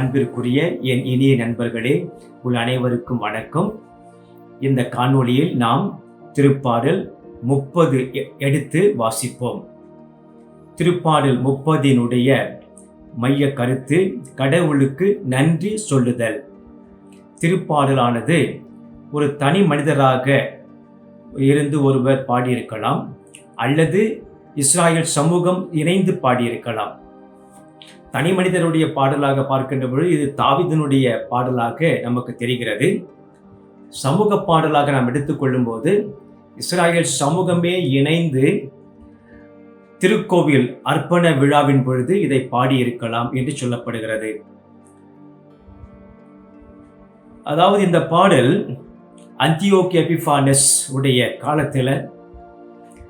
அன்பிற்குரிய என் இனிய நண்பர்களே உள் அனைவருக்கும் வணக்கம். இந்த காணொளியில் நாம் திருப்பாடல் முப்பது எடுத்து வாசிப்போம். திருப்பாடல் முப்பதினுடைய மைய கருத்து கடவுளுக்கு நன்றி சொல்லுதல். திருப்பாடலானது ஒரு தனி மனிதராக இருந்து ஒருவர் பாடியிருக்கலாம் அல்லது இஸ்ராயல் சமூகம் இணைந்து பாடியிருக்கலாம். தனி மனிதனுடைய பாடலாக பார்க்கின்ற பொழுது இது தாவிதனுடைய பாடலாக நமக்கு தெரிகிறது. சமூக பாடலாக நாம் எடுத்துக்கொள்ளும் போது இஸ்ராயல் சமூகமே இணைந்து திருக்கோவில் அர்ப்பண விழாவின் பொழுது இதை பாடியிருக்கலாம் என்று சொல்லப்படுகிறது. அதாவது இந்த பாடல் அந்தியோக்கி எபிஃபானஸ் உடைய காலத்தில்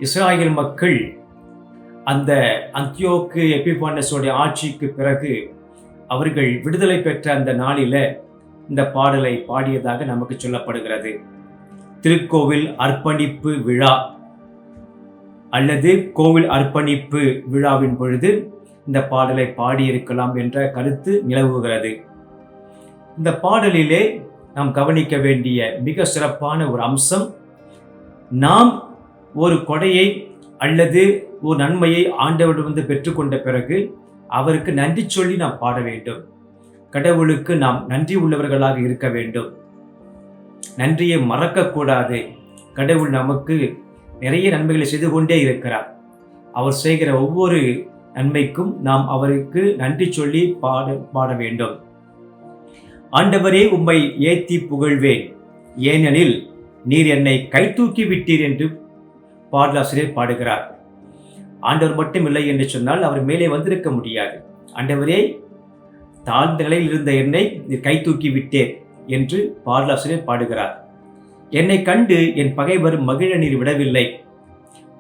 இஸ்ராயல் மக்கள் அந்த அந்தியோக்கு எபிபாண்டஸோடைய ஆட்சிக்கு பிறகு அவர்கள் விடுதலை பெற்ற அந்த நாளில் இந்த பாடலை பாடியதாக நமக்கு சொல்லப்படுகிறது. திருக்கோவில் அர்ப்பணிப்பு விழா அல்லது கோவில் அர்ப்பணிப்பு விழாவின் பொழுது இந்த பாடலை பாடியிருக்கலாம் என்ற கருத்து நிலவுகிறது. இந்த பாடலிலே நாம் கவனிக்க வேண்டிய மிக சிறப்பான ஒரு அம்சம் நாம் ஒரு கொடையை அல்லது ஒரு நன்மையை ஆண்டவரிடமிருந்து பெற்றுக்கொண்ட பிறகு அவருக்கு நன்றி சொல்லி நாம் பாட வேண்டும். கடவுளுக்கு நாம் நன்றி உள்ளவர்களாக இருக்க வேண்டும். நன்றியை மறக்கக்கூடாது. கடவுள் நமக்கு நிறைய நன்மைகளை செய்து கொண்டே இருக்கிறார். அவர் செய்கிற ஒவ்வொரு நன்மைக்கும் நாம் அவருக்கு நன்றி சொல்லி பாட பாட வேண்டும். ஆண்டவரே உம்மை ஏத்தி புகழ்வேன். ஏனெனில் நீர் என்னை கைதூக்கி விட்டீர் என்று பாடலாசிரியர் பாடுகிறார். ஆண்டவர் மட்டும் இல்லை என்று சொன்னால் அவர் மேலே வந்திருக்க முடியாது. ஆண்டவரே தாழ்ந்த நிலையில் இருந்த என்னை கை தூக்கி விட்டேன் என்று பாடலாசிரியர் பாடுகிறார். என்னை கண்டு என் பகைவர் மகிழ நீர் விடவில்லை.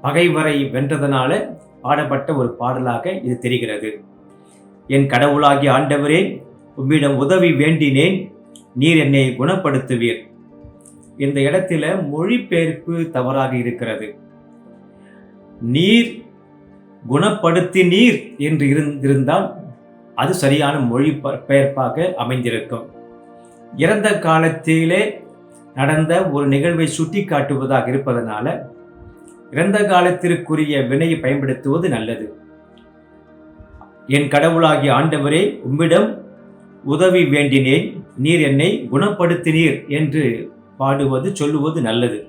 பகைவரை வென்றதனால பாடப்பட்ட ஒரு பாடலாக இது தெரிகிறது. என் கடவுளாகிய ஆண்டவரே உம்மிடம் உதவி வேண்டினேன் நீர் என்னை குணப்படுத்துவீர். இந்த இடத்துல மொழிபெயர்ப்பு தவறாக இருக்கிறது. நீர் குணப்படுத்தினீர் என்று இருந்திருந்தால் அது சரியான மொழி பெயர்ப்பாக அமைந்திருக்கும். இறந்த காலத்திலே நடந்த ஒரு நிகழ்வை சுட்டி காட்டுவதாக இருப்பதனால இறந்த காலத்திற்குரிய வினையை பயன்படுத்துவது நல்லது. என் கடவுளாகிய ஆண்டவரே உம்மிடம் உதவி வேண்டினேன். நீர் என்னை குணப்படுத்தினீர் என்று பாடுவது சொல்லுவது நல்லது.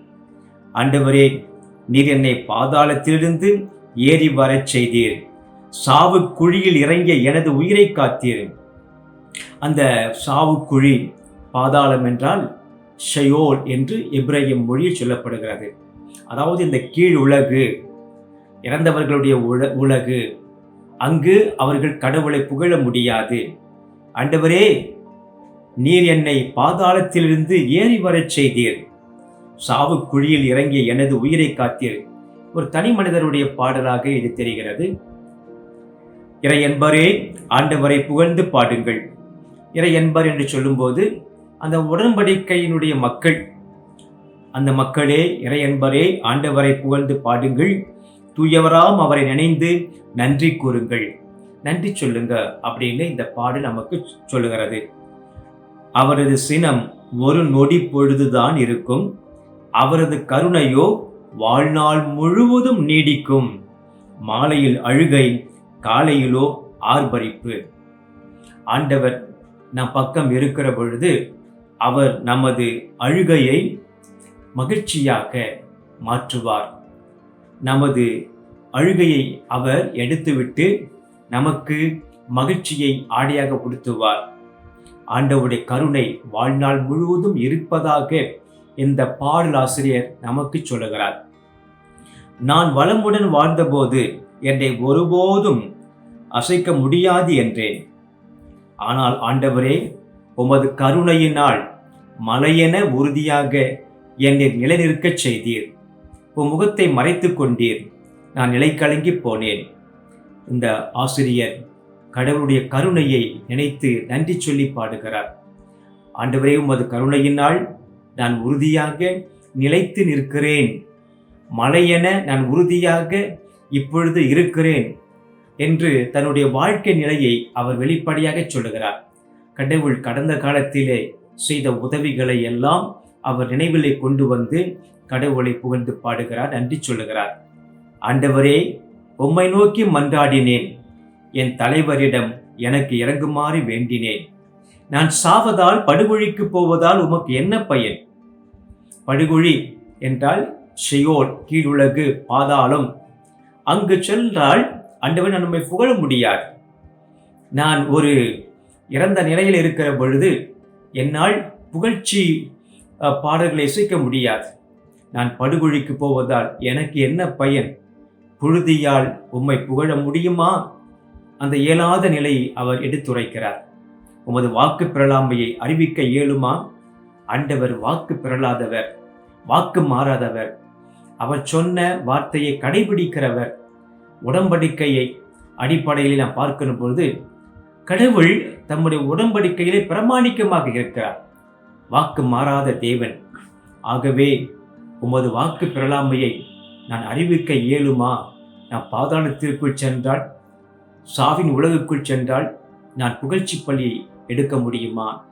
ஆண்டவரே நீர் என்னை பாதாளத்திலிருந்து ஏறி வரச் செய்தீர். சாவு குழியில் இறங்கிய எனது உயிரை காத்தீர். அந்த சாவு குழி பாதாளம் என்றால் ஷயோல் என்று எப்ரஹிம் மொழியில் சொல்லப்படுகிறது. அதாவது இந்த கீழ் உலகு இறந்தவர்களுடைய உல உலகு. அங்கு அவர்கள் கடவுளை புகழ முடியாது. ஆண்டவரே நீர் என்னை பாதாளத்திலிருந்து ஏறி வரச் செய்தீர். சாவு குழியில் இறங்கிய எனது உயிரை காத்தீர். ஒரு தனி மனிதருடைய பாடலாக இது தெரிகிறது. இறை என்பரே ஆண்டவரை புகழ்ந்து பாடுங்கள். இறை என்பர் என்று சொல்லும்போது அந்த உடன்படிக்கையினுடைய மக்கள் அந்த மக்களே இறை என்பரே ஆண்டவரை புகழ்ந்து பாடுங்கள். தூயவராம் அவரை நினைந்து நன்றி கூறுங்கள். நன்றி சொல்லுங்க அப்படின்னு இந்த பாடல் நமக்கு சொல்லுகிறது. அவரது சினம் ஒரு நொடி பொழுதுதான் இருக்கும். அவரது கருணையோ வாழ்நாள் முழுவதும் நீடிக்கும். மாலையில் அழுகை காலையிலோ ஆர்ப்பரிப்பு. ஆண்டவர் நம் பக்கம் இருக்கிற பொழுது அவர் நமது அழுகையை மகிழ்ச்சியாக மாற்றுவார். நமது அழுகையை அவர் எடுத்துவிட்டு நமக்கு மகிழ்ச்சியை ஆடையாக கொடுத்துவார் ஆண்டவருடைய கருணை வாழ்நாள் முழுவதும் இருப்பதாக இந்த பாடலாசிரியர் நமக்கு சொல்லுகிறார். நான் வளமுடன் வாழ்ந்தபோது என்னை ஒருபோதும் அசைக்க முடியாது என்றேன். ஆனால் ஆண்டவரே உமது கருணையினால் மலையென உறுதியாக என்னை நிலைநிற்கச் செய்தீர். உன் முகத்தை மறைத்து கொண்டீர். நான் நிலை கலங்கி போனேன். இந்த ஆசிரியர் கடவுளுடைய கருணையை நினைத்து நன்றி சொல்லி பாடுகிறார். ஆண்டவரே உமது கருணையினால் நான் உறுதியாக நிலைத்து நிற்கிறேன். மலையென நான் உறுதியாக இப்பொழுது இருக்கிறேன் என்று தன்னுடைய வாழ்க்கை நிலையை அவர் வெளிப்படையாக சொல்லுகிறார். கடவுள் கடந்த காலத்திலே செய்த உதவிகளை எல்லாம் அவர் நினைவிலே கொண்டு வந்து கடவுளை புகழ்ந்து பாடுகிறார் நன்றி சொல்லுகிறார். ஆண்டவரே உம்மை நோக்கி மன்றாடினேன். என் தலைவரிடம் எனக்கு இறங்குமாறு வேண்டினேன். நான் சாவதால் படுகொழிக்கு போவதால் உமக்கு என்ன பயன்? படுகொழி என்றால் ஷியோர் கீழுலகு பாதாளம். அங்கு சென்றால் அண்டவன் நம்மை புகழ முடியாது. நான் ஒரு இறந்த நிலையில் இருக்கிற பொழுது என்னால் புகழ்ச்சி பாடல்களை இசைக்க முடியாது. நான் படுகொழிக்கு போவதால் எனக்கு என்ன பயன்? புழுதியால் உம்மை புகழ முடியுமா? அந்த இயலாத நிலையை அவர் எடுத்துரைக்கிறார். உமது வாக்கு பெறலாமையை அறிவிக்க இயலுமா? ஆண்டவர் வாக்கு பெறலாதவர் வாக்கு மாறாதவர். அவர் சொன்ன வார்த்தையை கடைபிடிக்கிறவர். உடம்படிக்கையை அடிப்படையில் நாம் பார்க்கணும் பொழுது கடவுள் தம்முடைய உடம்படிக்கையிலே பிரமாணிக்கமாக இருக்கிறார். வாக்கு மாறாத தேவன். ஆகவே உமது வாக்கு பெறலாமையை நான் அறிவிக்க இயலுமா? நான் பாதாளத்திற்குள் சென்றால் சாவின் உலகுக்குள் சென்றால் நான் புகழ்ச்சி பலி எடுக்க முடியுமா?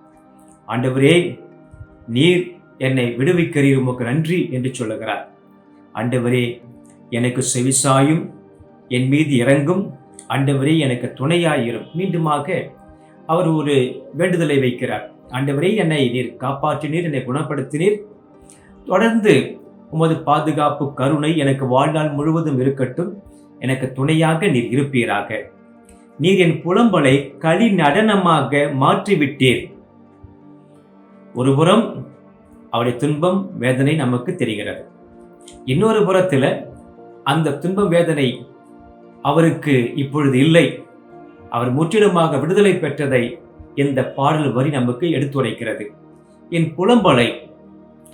ஆண்டவரே நீர் என்னை விடுவிக்கிறீர் உமக்கு நன்றி என்று சொல்லுகிறார். ஆண்டவரே எனக்கு செவிசாயும் என் மீது இறங்கும். ஆண்டவரே எனக்கு துணையாயிரும். மீண்டுமாக அவர் ஒரு வேண்டுதலை வைக்கிறார். ஆண்டவரே என்னை நீர் காப்பாற்றினீர் என்னை குணப்படுத்தினீர். தொடர்ந்து உமது பாதுகாப்பு கருணை எனக்கு வாழ்நாள் முழுவதும் இருக்கட்டும். எனக்கு துணையாக நீர் இருப்பீராக. நீர் என் புலம்பலை களி நடனமாக மாற்றிவிட்டீர் ஒருபுறம் அவருடைய துன்பம் வேதனை நமக்கு தெரிகிறது. இன்னொரு புறத்தில் அந்த துன்பம் வேதனை அவருக்கு இப்பொழுது இல்லை. அவர் முற்றிலுமாக விடுதலை பெற்றதை இந்த பாடல் வரி நமக்கு எடுத்துரைக்கிறது என் புலம்பலை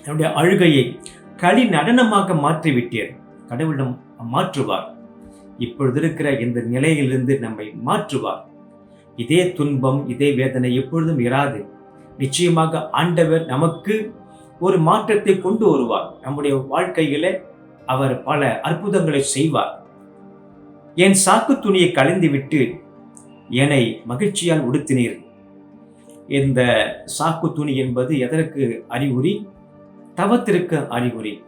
என்னுடைய அழுகையை களி நடனமாக மாற்றிவிட்டீர் கடவுளிடம் மாற்றுவார். இப்பொழுது இருக்கிற இந்த நிலையிலிருந்து நம்மை மாற்றுவார். இதே துன்பம் இதே வேதனை எப்பொழுதும் இராது. நிச்சயமாக ஆண்டவர் நமக்கு ஒரு மாற்றத்தை கொண்டு வருவார். நம்முடைய வாழ்க்கையில அவர் பல அற்புதங்களை செய்வார். என் சாக்கு துணியை கலைந்துவிட்டு என்னை மகிழ்ச்சியால் உடுத்தினீர். இந்த சாக்கு துணி என்பது எதற்கு அறிகுறி? தவத்திற்கு அறிகுறி.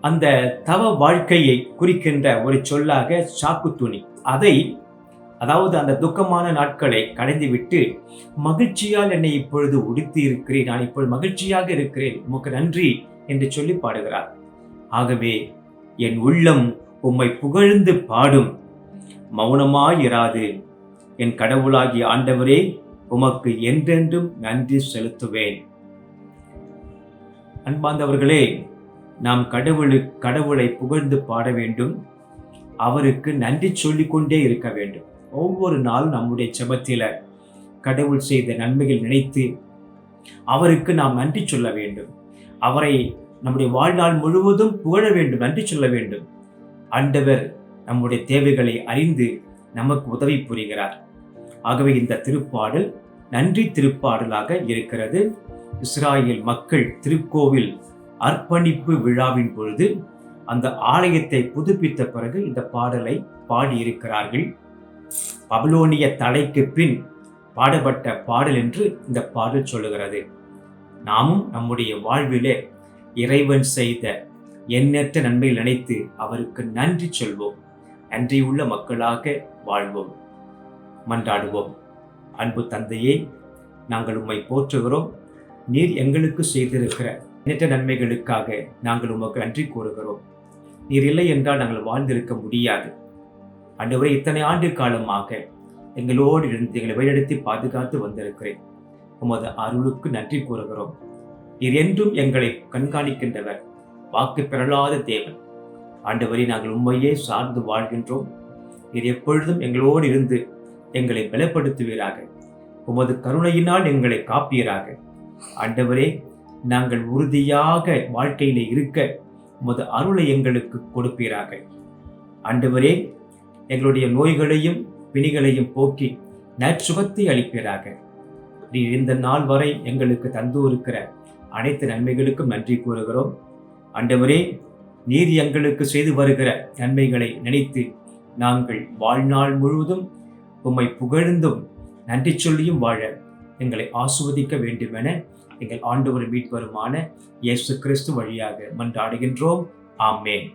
அந்த தவ வாழ்க்கையை குறிக்கின்ற ஒரு சொல்லாக சாக்கு துணி அதை அதாவது அந்த துக்கமான நாட்களை கடைந்துவிட்டு மகிழ்ச்சியால் என்னை இப்பொழுது உடுத்தி இருக்கிறேன் நான் இப்பொழுது மகிழ்ச்சியாக இருக்கிறேன் உமக்கு நன்றி என்று சொல்லி பாடுகிறார். ஆகவே என் உள்ளம் உம்மை புகழ்ந்து பாடும். மௌனமாயிராது என் கடவுளாகிய ஆண்டவரே உமக்கு என்றென்றும் நன்றி செலுத்துவேன். அன்பார்ந்தவர்களே நாம் கடவுளு கடவுளை புகழ்ந்து பாட வேண்டும். அவருக்கு நன்றி சொல்லிக்கொண்டே இருக்க வேண்டும். ஒவ்வொரு நாளும் நம்முடைய செபத்தில் கடவுள் செய்த நன்மைகள் நினைத்து அவருக்கு நாம் நன்றி சொல்ல வேண்டும். அவரை நம்முடைய வாழ்நாள் முழுவதும் புகழ வேண்டும் நன்றி சொல்ல வேண்டும். ஆண்டவர் நம்முடைய தேவைகளை அறிந்து நமக்கு உதவி புரிகிறார். ஆகவே இந்த திருப்பாடல் நன்றி திருப்பாடலாக இருக்கிறது. இஸ்ராயல் மக்கள் திருக்கோவில் அர்ப்பணிப்பு விழாவின் பொழுது அந்த ஆலயத்தை புதுப்பித்த பிறகு இந்த பாடலை பாடியிருக்கிறார்கள். பபலோனிய தலைக்கு பின் பாடப்பட்ட பாடல் என்று இந்த பாடல் சொல்லுகிறது. நாமும் நம்முடைய வாழ்விலே இறைவன் செய்த எண்ணற்ற நன்மையில் நினைத்து அவருக்கு நன்றி சொல்வோம். நன்றியுள்ள மக்களாக வாழ்வோம். மன்றாடுவோம். அன்பு தந்தையே நாங்கள் உம்மை போற்றுகிறோம். நீர் எங்களுக்கு செய்திருக்கிற நினைத்த நன்மைகளுக்காக நாங்கள் உமக்கு நன்றி கூறுகிறோம். நீர் இல்லை என்றால் நாங்கள் வாழ்ந்திருக்க முடியாது. அன்றுவரை இத்தனை ஆண்டு காலமாக எங்களோடு இருந்து எங்களை வழிநடத்தி பாதுகாத்து வந்திருக்கிறேன். உமது அருளுக்கு நன்றி கூறுகிறோம். நீர் என்றும் எங்களை கண்காணிக்கின்றவர் வாக்கு பெறலாத தேவன். ஆண்டவரை நாங்கள் உண்மையே சார்ந்து வாழ்கின்றோம். நீர் எப்பொழுதும் எங்களோடு இருந்து எங்களை பலப்படுத்துவீராக. உமது கருணையினால் எங்களை காப்பீராக. ஆண்டவரே நாங்கள் உறுதியாக வாழ்க்கையிலே இருக்க உமது அருளை எங்களுக்கு கொடுப்பீராக. ஆண்டவரே எங்களுடைய நோய்களையும் பிணிகளையும் போக்கி நற்சுகத்தை அளிப்பீராக. நீ இந்த நாள் வரை எங்களுக்கு தந்து இருக்கிற அனைத்து நன்மைகளுக்கும் நன்றி கூறுகிறோம். ஆண்டவரே நீர் எங்களுக்கு செய்து வருகிற நன்மைகளை நினைத்து நாங்கள் வாழ்நாள் முழுவதும் உம்மை புகழ்ந்தும் நன்றி சொல்லியும் வாழ எங்களை ஆசுவதிக்க வேண்டுமென எங்கள் ஆண்டவர் மீட்பருமான இயேசு கிறிஸ்து வழியாக மன்றாடுகின்றோம். ஆமேன்.